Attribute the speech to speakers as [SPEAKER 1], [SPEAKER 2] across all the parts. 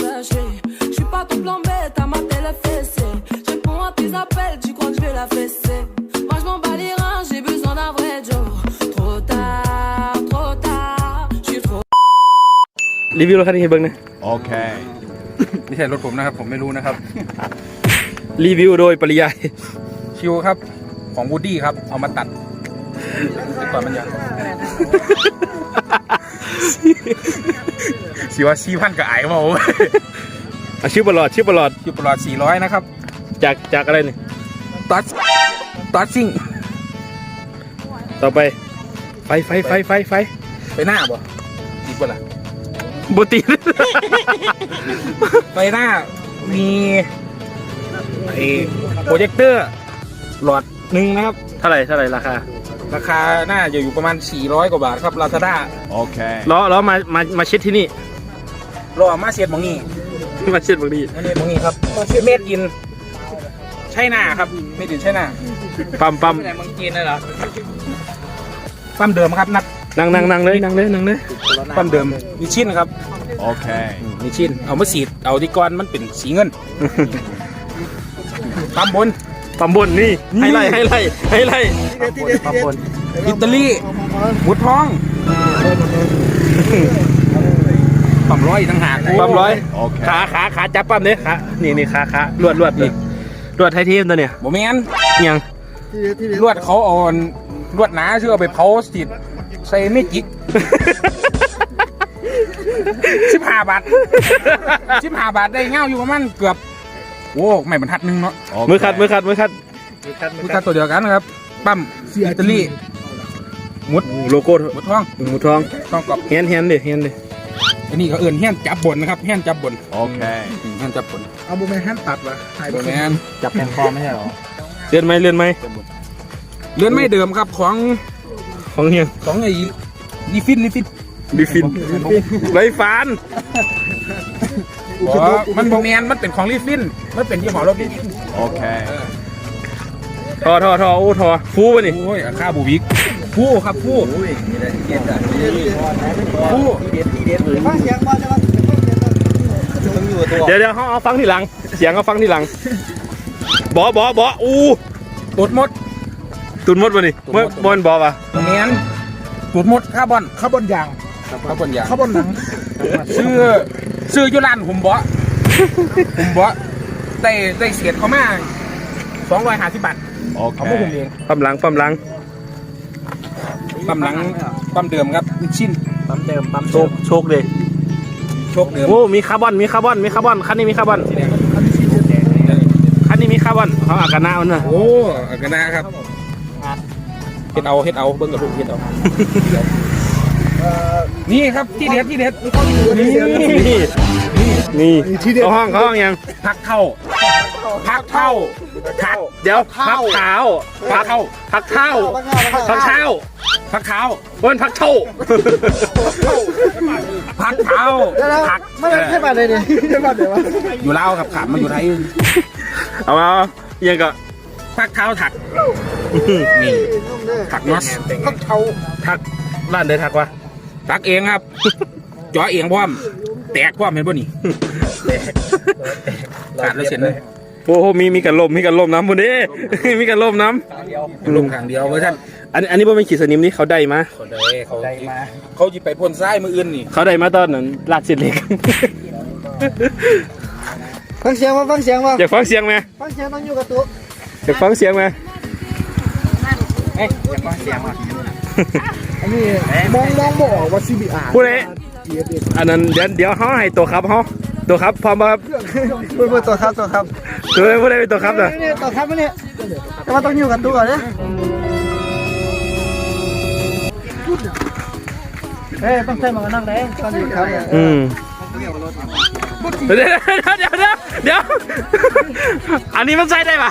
[SPEAKER 1] exagéré. Je suis pas tout blanc bête à mater la fessée. Je réponds à tes appels, tu crois que je vais la fesser. Moi je m'en bats les reins, j'ai besoin d'un vrai job. Trop tard, trop tard, je suis trop.
[SPEAKER 2] รีวิวรถคันนี้ให้เบิ้งหนะ
[SPEAKER 3] โอ
[SPEAKER 4] เค นี่ใช่รถผมนะครับ ผมไม่รู้นะครับ
[SPEAKER 2] รีวิวโดยปริยาย
[SPEAKER 4] ชิวครับ ของวูดดี้ครับ เอามาตัดแต่ก่อนมันยาว สิว่าชีพันกับไอ้มาโอ้ย
[SPEAKER 2] อาชื่อประหลอดชื่อประหลอด
[SPEAKER 4] อยู่ประมาณ400นะครับ
[SPEAKER 2] จากจากอะไรนี่
[SPEAKER 4] ตัดตัดซิ่ง
[SPEAKER 2] ต่อไป ไฟไฟไฟไฟไฟ
[SPEAKER 4] ไปหน้าบ่ติดบ่ล่ะ
[SPEAKER 2] บตีน
[SPEAKER 4] ไปหน้ามีไอ้โปรเจคเตอร์หลอดหนึ่งนะครับ
[SPEAKER 2] เท่าไหร่เท่าไหร่ราคา
[SPEAKER 4] ราคาน่าจะอยู่ประมาณ 400 กว่าบาทครับลาซาด้า
[SPEAKER 3] Okay.
[SPEAKER 2] ล้อล้อมามามาเช็ดที่นี่
[SPEAKER 4] รอมาเสียดมองนี่
[SPEAKER 2] มาเช็ดบางที
[SPEAKER 4] อันนี้มองนี่ครับเมดอินใช่หน้าครับเมดอินใช่หน้า
[SPEAKER 2] ปั๊มปั๊ม
[SPEAKER 4] แต่เมืองจีนน่ะเหรอปั๊มเดิมครับนัด
[SPEAKER 2] นั่งนั่งนั่งเลยนั่งเลยนั่งเลย
[SPEAKER 4] ปั๊มเดิมมีชิ้นครับ
[SPEAKER 3] Okay.
[SPEAKER 4] มีชิ้นเอามาสีดเอาที่ก้อนมันเป็นสีเงินปั๊มบน
[SPEAKER 2] ปั๊มบนนี่ให้ไล่ให้ไล่ให้ไล่ปั๊มบน
[SPEAKER 4] อิตาลีหมุดทอง ปั๊มร้อยต่างหาก
[SPEAKER 2] ปั๊มร้อย
[SPEAKER 3] โอเค
[SPEAKER 2] ขาขาขาจับปั๊มเนี่ยขานี่นี่ขาขาลวดลวดนี่ลวดไทเทมตัวเนี่ย
[SPEAKER 4] โมเมน
[SPEAKER 2] ยัง
[SPEAKER 4] ลวดเขาอ่อนลวดหนาชื่อเอาไปเผาสีดใส่ไม่จิกสิบห้าบาทสิบห้าบาทได้เงาอยู่ประมาณเกือบโอ้ไม่บรรทัดหนึงเนาะ
[SPEAKER 2] มือขัดมือขัดมือขัด
[SPEAKER 4] มือคัดตัวเดียวกันนะครับปั๊มอิตาลีหมุด
[SPEAKER 2] โลโก้
[SPEAKER 4] หมุดทอง
[SPEAKER 2] หมูทอง
[SPEAKER 4] ทองกรอบ
[SPEAKER 2] เฮียนเฮียนดิเฮียนดิ
[SPEAKER 4] อันนี้ก็เอื่นแห่นจับบนนะครับแห่นจับบน
[SPEAKER 3] Okay.
[SPEAKER 4] อืมแห่นจับบน
[SPEAKER 5] เอาบุแมนแฮนตัดวะถ่าย
[SPEAKER 4] โดนแมน
[SPEAKER 5] จับแผงคอไม่ใช่หรอ
[SPEAKER 2] เลื่อนไหมเลื่อนไหม
[SPEAKER 4] เลื่อนไม่เดิมครับของ
[SPEAKER 2] ของเฮียน
[SPEAKER 4] ของไอ้ลิฟินลิฟิน
[SPEAKER 2] ดิฟินไรฟาน
[SPEAKER 4] อ๋อมันโมแมนมันเป็นของลิฟินมันเป็นยี่ห้อรถลิฟิน
[SPEAKER 3] Okay.
[SPEAKER 2] ทอทอทอโอ้ทอฟูป่ะนี่
[SPEAKER 4] โอ้ยอาคาบูบิกผู้ครับ ผู้ผู้
[SPEAKER 5] ฟังเสียงบอลจะมาต้องอยู่ตัว
[SPEAKER 2] เดี๋ยวเดี๋ยวเขาเอาฟังทีหลัง เสียงเขาฟังทีหลังบอบอบออู
[SPEAKER 4] ตูดมด
[SPEAKER 2] ตุนมดป่ะนี่เมื่อบอลบอปะ
[SPEAKER 4] โมแมนตูดมดคาร์บอน
[SPEAKER 5] ข้าวบนยาง
[SPEAKER 4] คาร์บอนยาง
[SPEAKER 5] ข้าวบนหนัง
[SPEAKER 4] ซื้อซื้อยุรานหุ่มบาะหุมบาะได้ได้เสียดเขามาสองร้อยห้าสิบบาทเขาไม่หุมเอง
[SPEAKER 2] ปั๊มหลังปั๊มหลัง
[SPEAKER 4] ปั๊มหลังปั๊มเดิมครับชิ้น
[SPEAKER 5] ปั๊มเดิมปั๊ม
[SPEAKER 2] โชคโชคเลย
[SPEAKER 4] โชคเดิม
[SPEAKER 2] โอ้มีคาร์บอนมีคาร์บอนมีคาร์บอนคันนี้มีคาร์บอนคันนี้มีคาร์บอนเขาอากาศหนาวนะ
[SPEAKER 4] โอ้อากานะครับเฮ็ดเอาเฮ็ดเอาเบิ้งกับลูกเฮ็ดเอานี่ครับที่เด็ดที่เด็ดนี่
[SPEAKER 2] นี่นี่เขาห้องเขาห้องยัง
[SPEAKER 4] พักเท่าพักเท่าพัก
[SPEAKER 2] เดี๋ยวพักเท้า
[SPEAKER 4] พักเท่า
[SPEAKER 2] พักเท้าพักเท้า
[SPEAKER 4] พักเท้า
[SPEAKER 2] บนพักเท้า
[SPEAKER 4] พักเท้าพัก
[SPEAKER 5] ไม่ใช่บัตรเลยเนี่ยใช่บัตรเลยวะ
[SPEAKER 4] อยู่ลาวครับขามมาอยู่ไทย
[SPEAKER 2] เอามายังก็
[SPEAKER 4] พักเท้าถักนี่ถักน็อต
[SPEAKER 5] พักเท้า
[SPEAKER 2] ทักร้านเดินทักวะ
[SPEAKER 4] ถักเองครับจ่อเองพร้อม แตกพร้อมเห็นป่ะนี่ ขาดแล้วเสร็จเลย
[SPEAKER 2] โอ้โหมีมีกันลมมีกันลมน้ำพุ่นเด้มีกันลมน้
[SPEAKER 4] ลงทางเดียวเว้ยท่านำ
[SPEAKER 2] อันอันนี้บ่เป็นขีดสนิมนี่เขาได้มา
[SPEAKER 4] เขาได้เขาเขาจะไปพ่นทรายมืออื่นนี่
[SPEAKER 2] เขาได้มาตอนนั้นลาดเส้นเล็ก
[SPEAKER 5] ฟังเสียงว่าฟังเสียงว่า
[SPEAKER 2] อยากฟังเสียงไหม
[SPEAKER 5] ฟังเสียงต้องอยู่กับตัว
[SPEAKER 2] อยากฟังเสียงไหม
[SPEAKER 4] เอ้ยอย่าฟังเสียงว่ะ
[SPEAKER 5] อันนี้มองมองบ่ออกว่าซีบีอาร์
[SPEAKER 2] พูดเลย อันนั้นเดี๋ยวเดี๋ยวเขาให้ตัวครับเขาตัวครับพร้อมป่ะครับ
[SPEAKER 5] เพื่อนตัวครับตัวครับ
[SPEAKER 2] ตัวพูดได้เป็นตัวครับเหรอ
[SPEAKER 5] นี่ตัวครับเนี่ยแต่ว่าต้องอยู่กับตัวก่อนเนี่ยเฮ้ยต้องใช้หมวกกันน็อกเลยตอนอยู่ครับ
[SPEAKER 2] อืมเดี๋ยวเดี๋ยวเดี๋ยวเดี๋ยวเดี๋ยวอันนี้มันใช้ได้ปะ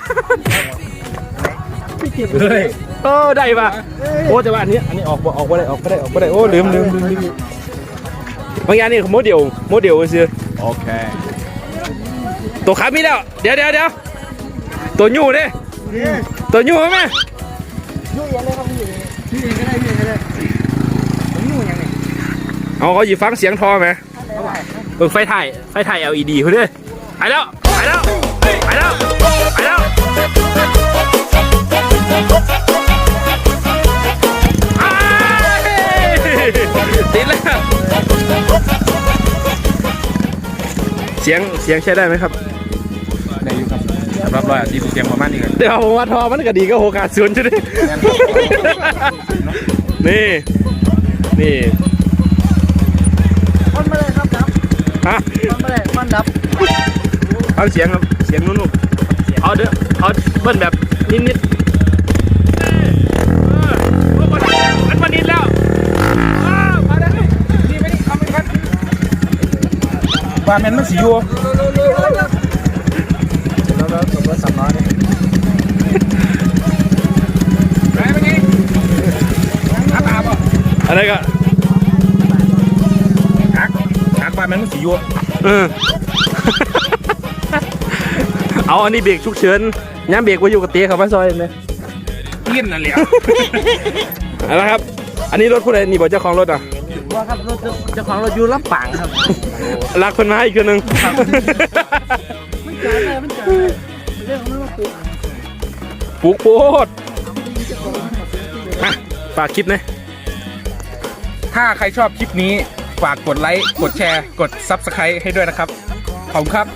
[SPEAKER 4] เฮ้ย
[SPEAKER 2] โอ้ได้ปะโอ้แต่ว่าอันนี้อันนี้ออกบ่ออกบ่ได้ออกบ่ได้ออกบ่ได้โอ้ลืมลืมลืมลืม บางอย่างนี่โมเดลโมเดลซื้อ
[SPEAKER 3] Okay.
[SPEAKER 2] ตัวขามีแล้ว เดี๋ยวเดี๋ยวเดี๋ยวตัวยูเด้ตัวยูไหม
[SPEAKER 5] อยู่ยังเลยครับอยู่อยู่ยังก็ได้อยู่ยังก็ได้ผมอยู่ยังไง
[SPEAKER 2] เอาเขาหยิบฟังเสียงทอไหมเออไฟถ่ายไฟถ่าย LED เขาด้วยไปแล้วไปแล้วไปแล้วไปแล้วอ้ายติดแล้ว สียงเสียงใช้ได้ไหมครับ
[SPEAKER 4] ในอยู่ครับสำหรับร้อยสี่สิบเสียงประมาณนี้ครับ
[SPEAKER 2] เดี๋ยวผมว่าทอมันก็ดีก็โอกาสศูนย์จุดนี้นี่นี่
[SPEAKER 5] มันไม่ได้ครับดับ
[SPEAKER 2] ฮะ
[SPEAKER 5] มันไม่ได้มันดับ
[SPEAKER 2] ฟังเสียงครับเสียงนุ่มๆเอาเด้อเอาเบิ้ลแบบนิดๆ
[SPEAKER 4] ว่าแมนมันสิอยู่
[SPEAKER 5] แล้วแล้วผมก็สับล้อเนี่ย
[SPEAKER 4] ไหนเป็นไงอาตาป่ะ
[SPEAKER 2] อะไรก็
[SPEAKER 4] หักหักว่าแมนมันสิอยู่
[SPEAKER 2] เออเอาอันนี้เบรกฉุกเฉินย้ำเบรกไว้อยู่กับเตี้ยครับว่าซอยเลย
[SPEAKER 4] เตี้ยนนั่นแหละ
[SPEAKER 2] เอาละครับ อันนี้รถผู้ใดนี่บอกเจ้าของรถอะ
[SPEAKER 5] ว่าครับรถเจ้าของรถอยู่ลำปางครับ
[SPEAKER 2] รักคนมาอีกคนหนึ่ง
[SPEAKER 5] มันจ่ายเลยมันจ่ายเลยเรื่องของมันว่าปุ๊บ
[SPEAKER 2] ปลูกโพดอะฝากคลิปหนะ
[SPEAKER 4] ถ้าใครชอบคลิปนี้ ฝากกดไลค์ กดแชร์ กด Subscribe ให้ด้วยนะครับ ขอบคุณครับ